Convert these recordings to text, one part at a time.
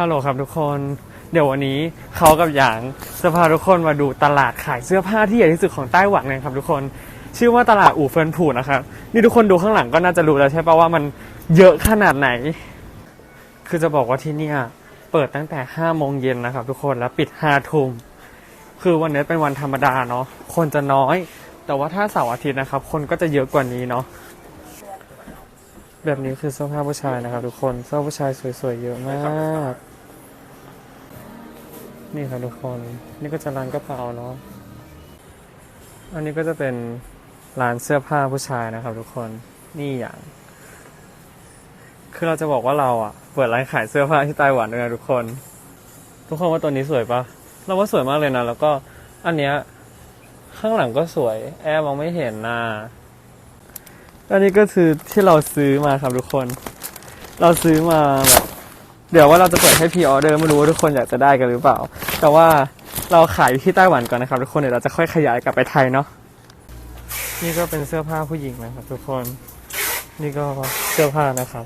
ฮัลโหลครับทุกคน เดี๋ยววันนี้เขากับหยางจะพาทุกคนมาดูตลาดขายเสื้อผ้าที่ใหญ่ที่สุดของไต้หวันนะครับทุกคน ชื่อว่าตลาดอู่เฟินผู่นะครับ นี่ทุกคนดูข้างหลังก็น่าจะรู้แล้วใช่ปะว่ามันเยอะขนาดไหน คือจะบอกว่าที่เนี่ยเปิดตั้งแต่5โมงเย็นนะครับ ทุกคนแล้วปิด5ทุ่ม คือวันนี้เป็นวันธรรมดาเนาะ คนจะน้อย แต่ว่าถ้าเสาร์อาทิตย์นะครับ คนก็จะเยอะกว่านี้เนาะ แบบนี้คือเสื้อผ้าผู้ชายนะครับ ทุกคนเสื้อผู้ชายสวยๆเยอะมากนี่ครับทุกคนนี่ก็จะร้านกระเป๋าเนาะอันนี้ก็จะเป็นร้านเสื้อผ้าผู้ชายนะครับ ทุกคนนี่อย่าง คือเราจะบอกว่าเราอะเปิดร้านขายเสื้อผ้าที่ไต้หวันด้วยนะทุกคน ทุกคนว่าตัวนี้สวยปะเราว่าสวยมากเลยนะแล้วก็อันเนี้ยข้างหลังก็สวย แอร์มองไม่เห็นนะ อันนี้ก็คือที่เราซื้อมาครับทุกคน เราซื้อมาแบบเดี๋ยวว่าเราจะเปิดให้พีออเดอร์ไม่รู้ว่าทุกคนอยากจะได้กันหรือเปล่า แต่ว่าเราขายอยู่ที่ไต้หวันก่อนนะครับ ทุกคนเดี๋ยวเราจะค่อยขยายกลับไปไทยเนาะนี่ก็เป็นเสื้อผ้าผู้หญิงนะครับ ทุกคน นี่ก็เสื้อผ้านะครับ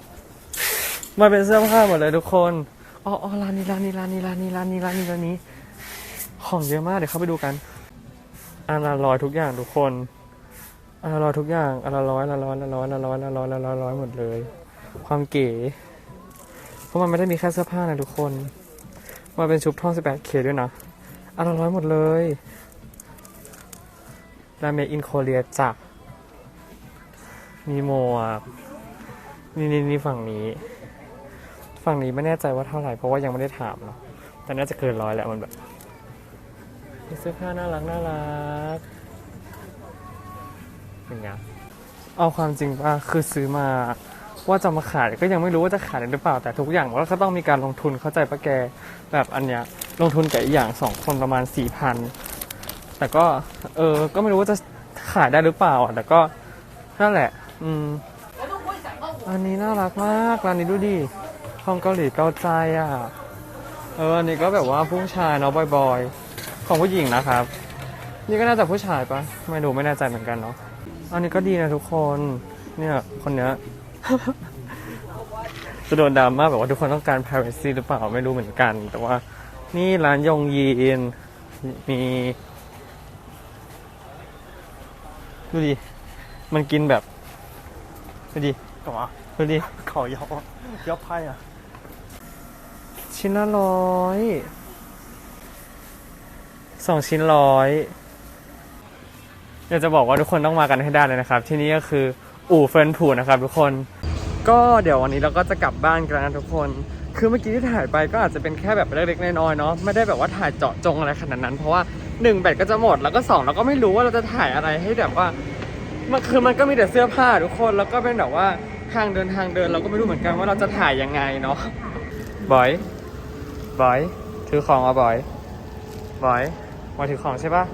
มาเป็นเสื้อผ้าหมดเลยทุกคนอ๋ออ๋อร้านนี้ร้านนี้ร้านนี้ร้านนี้ร้านนี้ร้านนี้ร้านนี้ ของเยอะมากเดี๋ยวเข้าไปดูกันอันละร้อยทุกอย่างทุกคน อันละร้อยทุกอย่างอันละร้อยอันละร้อยอันละร้อยอันละร้อยอันละร้อยอันละร้อยร้อยหมดเลย ความเก๋เพราะมันไม่ได้มีแค่เสื้อผ้านะทุกคนมันเป็นชุดท่อง 18K ด้วยนะอันละร้อยหมดเลยและเมอินโคเรียจากมีโมอะนี่นี่นี่ฝั่งนี้ ฝั่งนี้ไม่แน่ใจว่าเท่าไหร่เพราะว่ายังไม่ได้ถามเนาะแต่น่าจะเกินร้อยแหละมันแบบเสื้อผ้าน่ารักน่ารัก เป็นไงเอาความจริงป่ะคือซื้อมาว่าจะมาขายก็ยังไม่รู้ว่าจะขายได้หรือเปล่าแต่ทุกอย่างมันก็ต้องมีการลงทุนเข้าใจปะแกแบบอันเนี้ยลงทุนกับอีกอย่างสองคนประมาณสี่พันแต่ก็เออก็ไม่รู้ว่าจะขายได้หรือเปล่าอะแต่ก็นั่นแหละ อืมอันนี้น่ารักมากร้านนี้ดูดิของเกาหลีเกาใจอะเอออันนี้ก็แบบว่าผู้ชายเนาะบอยๆของผู้หญิงนะครับ นี่ก็น่าจะผู้ชายปะไม่รู้ไม่แน่ใจเหมือนกันเนาะ อันนี้ก็ดีนะทุกคน เนี่ยคนเนี้ย จะโดนดราม่าแบบว่าทุกคนต้องการ privacy หรือเปล่าไม่รู้เหมือนกัน แต่ว่า นี่ร้านยงยีน มี ดูดิ มันกินแบบ ดูดิ 干嘛？ ดูดิ 烤腰，不要拍啊！ ชิ้นละร้อยสองชิ้นร้อย อยากจะบอกว่าทุกคนต้องมากันให้ได้เลยนะครับ ที่นี่ก็คืออู่เฟินผูนะครับทุกคน ก็เดี๋ยววันนี้เราก็จะกลับบ้านกันนะทุกคน คือเมื่อกี้ที่ถ่ายไปก็อาจจะเป็นแค่แบบเล็กๆน้อยๆเนาะไม่ได้แบบว่าถ่ายเจาะจงอะไรขนาดนั้น เพราะว่าหนึ่งแบตก็จะหมดแล้วก็สองเราก็ไม่รู้ว่าเราจะถ่ายอะไรให้แบบว่ามันคือมันก็มีแต่เสื้อผ้าทุกคนแล้วก็เป็นแบบว่าทางเดินทางเดินเราก็ไม่รู้เหมือนกันว่าเราจะถ่ายยังไงเนาะบอยบอยถือของอะบอยบอยบอยถือของใช่ปะ